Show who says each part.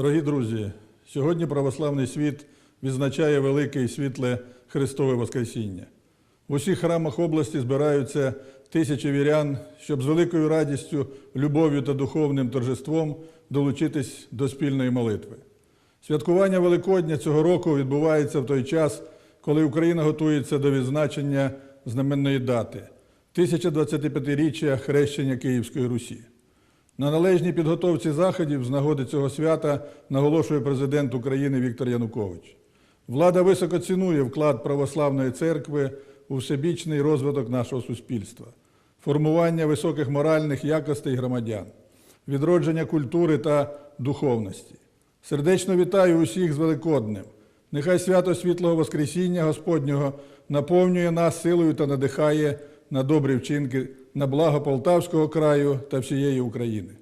Speaker 1: Дорогі друзі, сьогодні православний світ відзначає велике і світле Христове Воскресіння. В усіх храмах області збираються тисячі вірян, щоб з великою радістю, любов'ю та духовним торжеством долучитись до спільної молитви. Святкування Великодня цього року відбувається в той час, коли Україна готується до відзначення знаменної дати 1025-річчя хрещення Київської Русі. На належній підготовці заходів з нагоди цього свята наголошує президент України Віктор Янукович. Влада високо цінує вклад православної церкви у всебічний розвиток нашого суспільства, формування високих моральних якостей громадян, відродження культури та духовності. Сердечно вітаю усіх з Великоднем. Нехай свято світлого Воскресіння Господнього наповнює нас силою та надихає на добрі вчинки на благо Полтавського краю та всієї України.